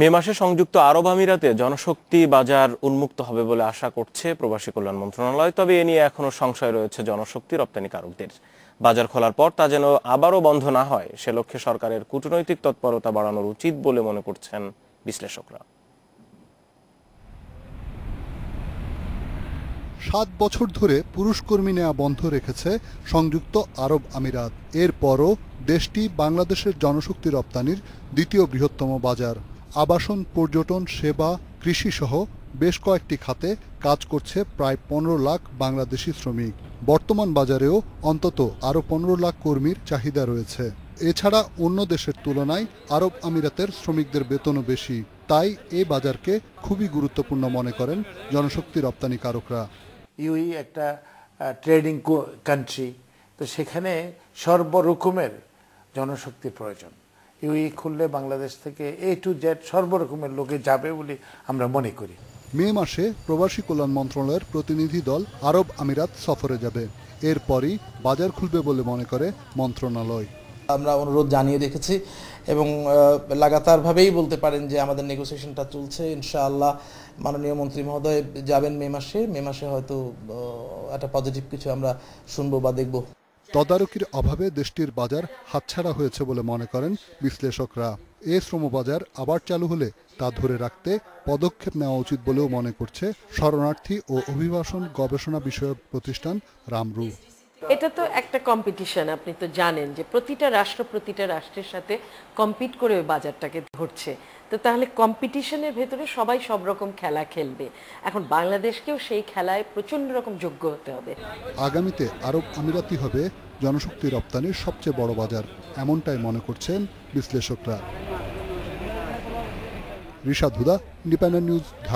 মে মাসে সংযুক্ত আরব আমিরাতে জনশক্তি বাজার উন্মুক্ত হবে বলে আশা করছে প্রবাসী কল্যাণ মন্ত্রণালয়। তবে এ নিয়ে এখনও সংশয় রয়েছে জনশক্তি রপ্তানিকারকদের বাজার খোলার পর তা যেন আবারও বন্ধ না হয়, সে লক্ষ্যে সরকারের কূটনৈতিক তৎপরতা বাড়ানোর উচিত বলে মনে করছেন বিশ্লেষকরা। সাত বছর ধরে পুরুষ কর্মী নেওয়া বন্ধ রেখেছে সংযুক্ত আরব আমিরাত। এরপরও দেশটি বাংলাদেশের জনশক্তি রপ্তানির দ্বিতীয় বৃহত্তম বাজার। আবাসন, পর্যটন, সেবা, কৃষিসহ বেশ কয়েকটি খাতে কাজ করছে প্রায় পনেরো লাখ বাংলাদেশি শ্রমিক। বর্তমান বাজারেও অন্তত আরও পনেরো লাখ কর্মীর চাহিদা রয়েছে। এছাড়া অন্য দেশের তুলনায় আরব আমিরাতের শ্রমিকদের বেতনও বেশি। তাই এ বাজারকে খুবই গুরুত্বপূর্ণ মনে করেন জনশক্তি রপ্তানিকারকরা ইউই একটা ট্রেডিং কান্ট্রি তো সেখানে সর্বরকমের জনশক্তির প্রয়োজন। ইউই খুললে বাংলাদেশ থেকে এ টু জেড সর্বরকমের লোকে যাবে বলে আমরা মনে করি। মে মাসে প্রবাসী কল্যাণ মন্ত্রণালয়ের প্রতিনিধি দল আরব আমিরাত সফরে যাবে। এরপরই বাজার খুলবে বলে মনে করে মন্ত্রণালয়। আমরা অনুরোধ জানিয়ে রেখেছি এবং লাগাতারভাবেই বলতে পারেন যে আমাদের নেগোসিয়েশনটা চলছে। ইনশাআল্লাহ মাননীয় মন্ত্রী মহোদয় যাবেন মে মাসে। মে মাসে হয়তো একটা পজিটিভ কিছু আমরা শুনব বা দেখব। তদারকির অভাবে দেশটির বাজার হাতছাড়া হয়েছে বলে মনে করেন বিশ্লেষকরা। এ শ্রমবাজার আবার চালু হলে তা ধরে রাখতে পদক্ষেপ নেওয়া উচিত বলেও মনে করছে শরণার্থী ও অভিবাসন গবেষণা বিষয়ক প্রতিষ্ঠান রামরু এটা তো একটা কম্পিটিশন আপনি তো জানেন যে প্রতিটা রাষ্ট্র প্রতিটা রাষ্ট্রের সাথে কম্পিট করে ওই বাজারটাকে ধরছে। তো তাহলে কম্পিটিশনের ভেতরে সবাই সব রকম খেলা খেলবে। এখন বাংলাদেশকেও সেই খেলায় প্রচণ্ড রকম যোগ্য হতে হবে। আগামীতে আরব আমিরাতি হবে জনশক্তি রপ্তানির সবচেয়ে বড় বাজার, এমনটাই মনে করছেন বিশ্লেষকরা। Rishad Huda, Independent News, Dhaka.